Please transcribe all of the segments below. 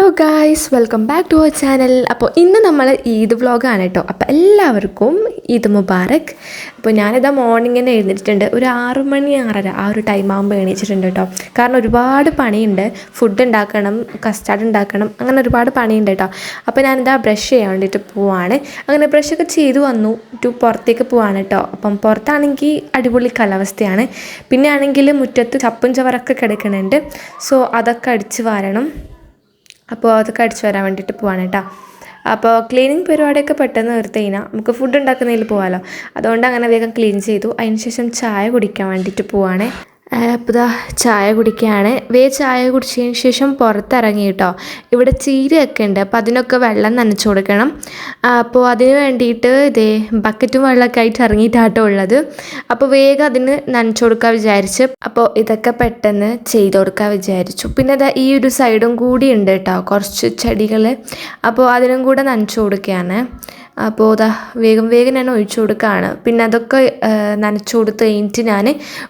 Hello guys welcome back to our channel അപ്പോൾ ഇന്ന് നമ്മൾ ഈദ് വ്ളോഗാണ് കേട്ടോ. അപ്പോൾ എല്ലാവർക്കും ഈദ് മുബാറക്. അപ്പോൾ ഞാനിതാ മോർണിംഗ് തന്നെ എഴുന്നേറ്റിട്ടുണ്ട്. ഒരു ആറു മണി ആറര ആ ഒരു ടൈം ആകുമ്പോൾ എണീച്ചിട്ടുണ്ട് കേട്ടോ. കാരണം ഒരുപാട് പണിയുണ്ട്. ഫുഡ് ഉണ്ടാക്കണം കസ്റ്റാർഡ് ഉണ്ടാക്കണം അങ്ങനെ ഒരുപാട് പണിയുണ്ട് കേട്ടോ. അപ്പോൾ ഞാനിതാ ബ്രഷ് ചെയ്യാൻ വേണ്ടിയിട്ട് പോവാണ്. അങ്ങനെ ബ്രഷൊക്കെ ചെയ്തു വന്നു. ടു പുറത്തേക്ക് പോവാണ് കേട്ടോ. അപ്പം പുറത്താണെങ്കിൽ അടിപൊളി കാലാവസ്ഥയാണ്. പിന്നെ ആണെങ്കിൽ മുറ്റത്ത് ചപ്പും ചവറൊക്കെ കിടക്കുന്നുണ്ട് സോ അതൊക്കെ അടിച്ച് വാരണം. അപ്പോൾ അതൊക്കെ അടിച്ചു വരാൻ വേണ്ടിയിട്ട് പോവാണ് കേട്ടോ അപ്പോൾ ക്ലീനിങ് പരിപാടിയൊക്കെ പെട്ടെന്ന് നിർത്തി കഴിഞ്ഞാൽ നമുക്ക് ഫുഡ് ഉണ്ടാക്കുന്നതിൽ പോകാമല്ലോ അതുകൊണ്ട് അങ്ങനെ വേഗം ക്ലീൻ ചെയ്തു. അതിന് ശേഷം ചായ കുടിക്കാൻ വേണ്ടിയിട്ട് പോവാണ്. അപ്പോൾ ഇതാ ചായ കുടിക്കുകയാണ് വേ ചായ കുടിച്ചതിന് ശേഷം പുറത്തിറങ്ങി കേട്ടോ. ഇവിടെ ചീരയൊക്കെ ഉണ്ട്. അപ്പോൾ അതിനൊക്കെ വെള്ളം നനച്ചു കൊടുക്കണം. അപ്പോൾ അതിന് വേണ്ടിയിട്ട് ഇതേ ബക്കറ്റും വെള്ളമൊക്കെ ആയിട്ട് ഇറങ്ങിയിട്ടാട്ടോ ഉള്ളത്. അപ്പോൾ വേഗം അതിന് നനച്ചു കൊടുക്കാൻ വിചാരിച്ച്. അപ്പോൾ ഇതൊക്കെ പെട്ടെന്ന് ചെയ്ത് കൊടുക്കാൻ വിചാരിച്ചു. പിന്നെ ഇതാ ഈ ഒരു സൈഡും കൂടി ഉണ്ട് കേട്ടോ. കുറച്ച് ചെടികൾ അപ്പോൾ അതിനും കൂടെ നനച്ചു കൊടുക്കുകയാണ് അപ്പോൾ അതാ വേഗം വേഗം ഞാൻ ഒഴിച്ചു കൊടുക്കുകയാണ് പിന്നെ അതൊക്കെ നനച്ചു കൊടുത്ത് കഴിഞ്ഞിട്ട് ഞാൻ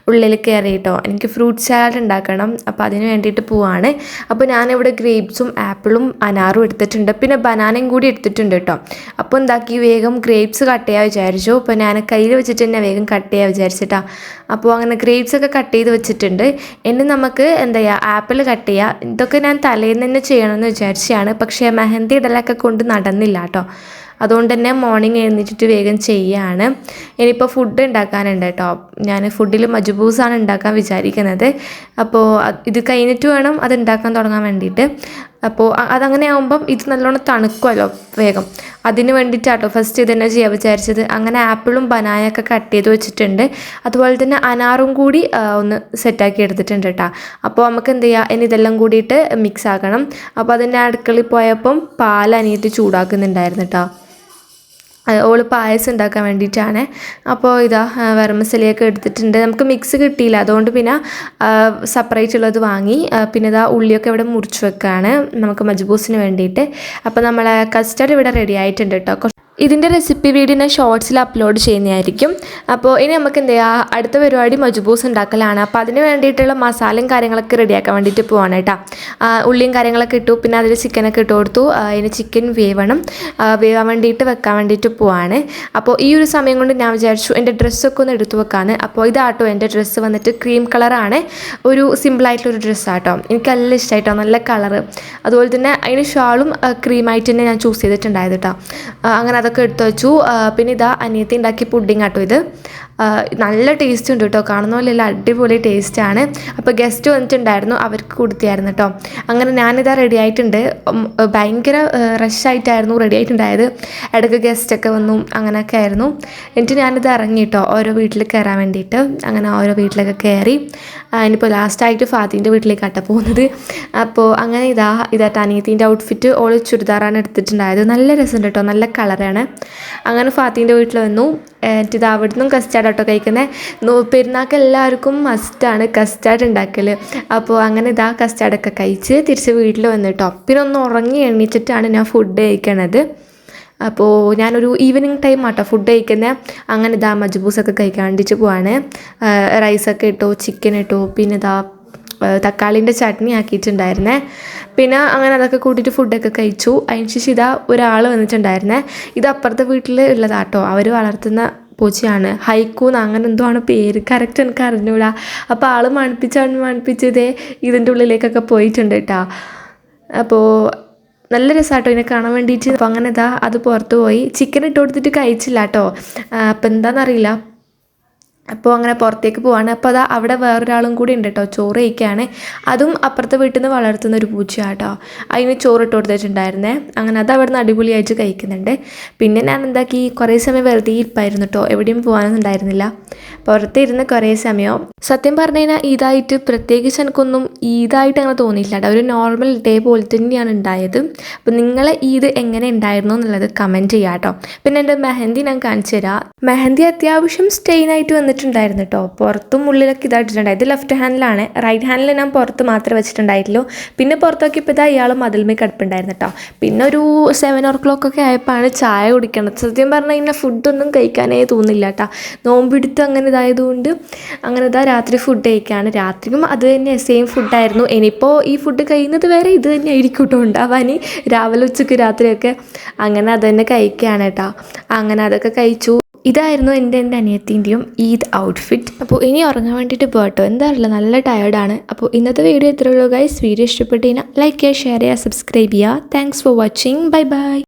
ഉള്ളിൽ കയറി കേട്ടോ എനിക്ക് ഫ്രൂട്ട് സാലഡ് ഉണ്ടാക്കണം. അപ്പോൾ അതിന് വേണ്ടിയിട്ട് പോവാണ്. അപ്പോൾ ഞാനിവിടെ ഗ്രേപ്സും ആപ്പിളും അനാറും എടുത്തിട്ടുണ്ട്. പിന്നെ ബനാനയും കൂടി എടുത്തിട്ടുണ്ട് കേട്ടോ അപ്പോൾ എന്താക്കി വേഗം ഗ്രേപ്സ് കട്ട് ചെയ്യാൻ വിചാരിച്ചു. അപ്പോൾ ഞാൻ കയ്യിൽ വെച്ചിട്ട് തന്നെ വേഗം കട്ട് ചെയ്യാൻ വിചാരിച്ചിട്ടാ അപ്പോൾ അങ്ങനെ ഗ്രേപ്സ് ഒക്കെ കട്ട് ചെയ്ത് വെച്ചിട്ടുണ്ട്. ഇനി നമുക്ക് എന്താ ചെയ്യുക ആപ്പിൾ കട്ട് ചെയ്യുക ഇതൊക്കെ ഞാൻ തലേന്ന് തന്നെ ചെയ്യണമെന്ന് വിചാരിച്ചാണ് പക്ഷേ മെഹന്തി ഇടലൊക്കെ കൊണ്ട് നടന്നില്ല കേട്ടോ അതുകൊണ്ട് തന്നെ മോർണിംഗ് എഴുന്നേറ്റിട്ട് വേഗം ചെയ്യാണ്. ഇനിയിപ്പോൾ ഫുഡ് ഉണ്ടാക്കാനുണ്ട് കേട്ടോ ഞാൻ ഫുഡിൽ മജുബൂസാണ് ഉണ്ടാക്കാൻ വിചാരിക്കുന്നത്. അപ്പോൾ ഇത് കഴിഞ്ഞിട്ട് വേണം അത് ഉണ്ടാക്കാൻ തുടങ്ങാൻ വേണ്ടിയിട്ട്. അപ്പോൾ അതങ്ങനെ ആകുമ്പം ഇത് നല്ലോണം തണുക്കുമല്ലോ വേഗം. അതിന് വേണ്ടിയിട്ടാട്ടോ ഫസ്റ്റ് ഇത് ചെയ്യാൻ വിചാരിച്ചത്. അങ്ങനെ ആപ്പിളും ബനാനയൊക്കെ കട്ട് ചെയ്ത് വെച്ചിട്ടുണ്ട്. അതുപോലെ തന്നെ അനാറും കൂടി ഒന്ന് സെറ്റാക്കി എടുത്തിട്ടുണ്ട് കേട്ടോ അപ്പോൾ നമുക്ക് എന്ത് ചെയ്യുക ഇനി ഇതെല്ലാം കൂടിയിട്ട് മിക്സ് ആക്കണം. അപ്പോൾ അതിന്റെ അടുക്കളയിൽ പോയപ്പം പാൽ അനിയത്തി ചൂടാക്കുന്നുണ്ടായിരുന്നു കേട്ടോ ഓൾ പായസം ഉണ്ടാക്കാൻ വേണ്ടിയിട്ടാണ്. അപ്പോൾ ഇതാ വരമസലിയൊക്കെ എടുത്തിട്ടുണ്ട്. നമുക്ക് മിക്സ് കിട്ടിയില്ല. അതുകൊണ്ട് പിന്നെ സെപ്പറേറ്റ് ഉള്ളത് വാങ്ങി പിന്നെ ഇതാ ഉള്ളിയൊക്കെ ഇവിടെ മുറിച്ച് വെക്കുകയാണ് നമുക്ക് മജ്ബൂസിന് വേണ്ടിയിട്ട്. അപ്പോൾ നമ്മളെ കസ്റ്റർഡ് ഇവിടെ റെഡി ആയിട്ടുണ്ട് കേട്ടോ ഇതിന്റെ റെസിപ്പി വീഡിയോ ഞാൻ ഷോർട്സിൽ അപ്ലോഡ് ചെയ്യുന്നതായിരിക്കും. അപ്പോൾ ഇനി നമുക്ക് എന്ത് ചെയ്യുക അടുത്ത പരിപാടി മജുബൂസ് ഉണ്ടാക്കലാണ്. അപ്പോൾ അതിന് വേണ്ടിയിട്ടുള്ള മസാലയും കാര്യങ്ങളൊക്കെ റെഡിയാക്കാൻ വേണ്ടിയിട്ട് പോവാണ് കേട്ടോ. ഉള്ളിയും കാര്യങ്ങളൊക്കെ ഇട്ടു. പിന്നെ അതിൽ ചിക്കനൊക്കെ ഇട്ട് കൊടുത്തു. അതിന് ചിക്കൻ വേവണം. വേവാൻ വേണ്ടിയിട്ട് വെക്കാൻ വേണ്ടിയിട്ട് പോവാണ്. അപ്പോൾ ഈ ഒരു സമയം കൊണ്ട് ഞാൻ വിചാരിച്ചു എന്റെ ഡ്രസ്സൊക്കെ ഒന്ന് എടുത്തു വെക്കാണ് അപ്പോൾ ഇതാട്ടോ എന്റെ ഡ്രസ്സ് വന്നിട്ട് ക്രീം കളറാണ് ഒരു സിമ്പിളായിട്ടുള്ളൊരു ഡ്രസ്സാട്ടോ എനിക്ക് നല്ല ഇഷ്ടമായിട്ടോ നല്ല കളറ് അതുപോലെ തന്നെ അതിന് ഷാളും ക്രീമായിട്ട് തന്നെ ഞാൻ ചൂസ് ചെയ്തിട്ടുണ്ടായത് കേട്ടോ. അങ്ങനെ എടുത്തു വെച്ചു. പിന്നെ ഇതാ അനിയത്തി ഉണ്ടാക്കിയ പുഡിങ് ആട്ടോ ഇത്. നല്ല ടേസ്റ്റ് ഉണ്ട് കേട്ടോ കാണുന്ന പോലെ എല്ലാം അടിപൊളി ടേസ്റ്റാണ് അപ്പോൾ ഗസ്റ്റ് വന്നിട്ടുണ്ടായിരുന്നു. അവർക്ക് കൊടുത്തിയായിരുന്നു കേട്ടോ അങ്ങനെ ഞാനിതാ റെഡി ആയിട്ടുണ്ട്. ഭയങ്കര റഷായിട്ടായിരുന്നു റെഡി ആയിട്ടുണ്ടായത്. ഇടയ്ക്ക് ഗസ്റ്റൊക്കെ വന്നു. അങ്ങനെയൊക്കെ ആയിരുന്നു. എന്നിട്ട് ഞാനിത് ഇറങ്ങി കേട്ടോ ഓരോ വീട്ടിൽ കയറാൻ വേണ്ടിയിട്ട്. അങ്ങനെ ഓരോ വീട്ടിലൊക്കെ കയറി ഇനിയിപ്പോൾ ലാസ്റ്റായിട്ട് ഫാത്തിന്റെ വീട്ടിലേക്കാട്ടോ പോകുന്നത്. അപ്പോൾ അങ്ങനെ ഇതാ ഇതാ അനിയത്തിന്റെ ഔട്ട്ഫിറ്റ് ഓൾ ചുരിദാറാണ് എടുത്തിട്ടുണ്ടായത്. നല്ല രസമുണ്ട് കേട്ടോ നല്ല കളറാണ് അങ്ങനെ ഫാത്തിന്റെ വീട്ടിൽ വന്നു. എന്നിട്ട് ഇത് അവിടെ നിന്നും കസ്റ്റാർഡ് കേട്ടോ കഴിക്കുന്നത് പെരുന്നാൾക്ക് എല്ലാവർക്കും മസ്റ്റാണ് കസ്റ്റാർഡ് ഉണ്ടാക്കൽ അപ്പോൾ അങ്ങനെ ഇതാ കസ്റ്റാർഡൊക്കെ കഴിച്ച് തിരിച്ച് വീട്ടിൽ വന്നു കേട്ടോ പിന്നെ ഒന്ന് ഉറങ്ങി എണീച്ചിട്ടാണ് ഞാൻ ഫുഡ് കഴിക്കണത്. അപ്പോൾ ഞാനൊരു ഈവനിങ് ടൈം ആട്ടോ ഫുഡ് കഴിക്കുന്നത് അങ്ങനെ ഇതാ മജ്ബൂസൊക്കെ കഴിക്കാണ്ടിച്ച് പോവാണ്. റൈസൊക്കെ ഇട്ടു ചിക്കൻ ഇട്ടു പിന്നെ ഇതാ തക്കാളിന്റെ ചട്നി ആക്കിയിട്ടുണ്ടായിരുന്നേ. പിന്നെ അങ്ങനെ അതൊക്കെ കൂട്ടിയിട്ട് ഫുഡൊക്കെ കഴിച്ചു. അതിന് ശേഷം ഇതാ ഒരാൾ വന്നിട്ടുണ്ടായിരുന്നേ. ഇത് അപ്പുറത്തെ വീട്ടിൽ ഉള്ളതാട്ടോ. അവർ വളർത്തുന്ന പൂച്ചയാണ്. ഹൈക്കൂന്ന് അങ്ങനെ എന്തോ ആണ് പേര്. കറക്റ്റ് എനിക്ക് അറിഞ്ഞൂടാ. അപ്പോൾ ആൾ മണിപ്പിച്ചാണ് മണിപ്പിച്ചതേ. ഇതിന്റെ ഉള്ളിലേക്കൊക്കെ പോയിട്ടുണ്ട് കേട്ടോ അപ്പോൾ നല്ല രസമാട്ടോ ഇതിനെ കാണാൻ വേണ്ടിയിട്ട്. അപ്പോൾ അങ്ങനെ ഇതാ അത് പുറത്ത് പോയി. ചിക്കൻ ഇട്ട് കൊടുത്തിട്ട് കഴിച്ചില്ല കേട്ടോ അപ്പോൾ എന്താണെന്നറിയില്ല അപ്പോൾ അങ്ങനെ പുറത്തേക്ക് പോവാണ്. അപ്പോൾ അതാ അവിടെ വേറൊരാളും കൂടി ഉണ്ട് കേട്ടോ ചോറ് കഴിക്കുകയാണ് അതും അപ്പുറത്തെ വീട്ടിൽ നിന്ന് വളർത്തുന്ന ഒരു പൂച്ചയാണ് കേട്ടോ അതിന് ചോറ് ഇട്ട് കൊടുത്തിട്ടുണ്ടായിരുന്നേ. അങ്ങനെ അത് അവിടെ നിന്ന് അടിപൊളിയായിട്ട് കഴിക്കുന്നുണ്ട്. പിന്നെ ഞാൻ എന്താക്കി? കുറേ സമയം വെറുതെ ഇരിപ്പായിരുന്നു കേട്ടോ എവിടെയും പോകാനൊന്നും ഉണ്ടായിരുന്നില്ല. പുറത്ത് ഇരുന്ന് കുറേ സമയം. സത്യം പറഞ്ഞു കഴിഞ്ഞാൽ ഇതായിട്ട് പ്രത്യേകിച്ച് എനിക്കൊന്നും ഈദായിട്ട് അങ്ങനെ തോന്നിയില്ല കേട്ടോ ഒരു നോർമൽ ഡേ പോലെ തന്നെയാണ് ഉണ്ടായത്. അപ്പോൾ നിങ്ങളെ ഈദ് എങ്ങനെ ഉണ്ടായിരുന്നു എന്നുള്ളത് കമന്റ് ചെയ്യാം കേട്ടോ പിന്നെ എന്റെ മെഹന്തി ഞാൻ കാണിച്ചു തരാം. മെഹന്തി അത്യാവശ്യം സ്റ്റെയിൻ ആയിട്ട് വന്നിട്ടുണ്ട് വന്നിട്ടുണ്ടായിരുന്നു കേട്ടോ പുറത്തും ഉള്ളിലൊക്കെ ഇതായിട്ടുണ്ടായി ഇത് ലെഫ്റ്റ് ഹാൻഡിലാണ് റൈറ്റ് ഹാൻഡിൽ ഞാൻ പുറത്ത് മാത്രമേ വെച്ചിട്ടുണ്ടായിട്ടുള്ളൂ. പിന്നെ പുറത്തൊക്കെ ഇതാ ഇയാൾ മതിൽമേ കിടപ്പുണ്ടായിരുന്നു കേട്ടോ പിന്നെ ഒരു സെവൻ ഓ ക്ലോക്ക് ഒക്കെ ആയപ്പോഴാണ് ചായ കുടിക്കണത്. സത്യം പറഞ്ഞു കഴിഞ്ഞാൽ ഫുഡൊന്നും കഴിക്കാനേ തോന്നില്ല കേട്ടോ നോമ്പിടുത്ത് അങ്ങനെ ഇതായതുകൊണ്ട് അങ്ങനെ ഇതാ രാത്രി ഫുഡ് കഴിക്കുകയാണ് രാത്രിയും അത് തന്നെ സെയിം ഫുഡായിരുന്നു ഇനിയിപ്പോൾ ഈ ഫുഡ് കഴിയുന്നത് വരെ ഇത് തന്നെ ആയിരിക്കും കേട്ടോ ഉണ്ടാവാൻ. രാവിലെ ഉച്ചയ്ക്ക് രാത്രിയൊക്കെ അങ്ങനെ അത് തന്നെ കഴിക്കുകയാണ് കേട്ടോ അങ്ങനെ അതൊക്കെ കഴിച്ചു. ഇതായിരുന്നു എന്റെ എന്റെ അനിയത്തിന്റെയും ഈദ് ഔട്ട്ഫിറ്റ് അപ്പോൾ ഇനി ഉറങ്ങാൻ വേണ്ടിയിട്ട് പോകട്ടോ എന്താ നല്ല ടയേർഡാണ് അപ്പോൾ ഇന്നത്തെ വീഡിയോ ഇത്രയുള്ളൂ ഗൈസ് വീഡിയോ ഇഷ്ടപ്പെട്ട് കഴിഞ്ഞാൽ ലൈക്ക് ചെയ്യുക ഷെയർ ചെയ്യുക സബ്സ്ക്രൈബ് ചെയ്യുക. Thanks for watching bye bye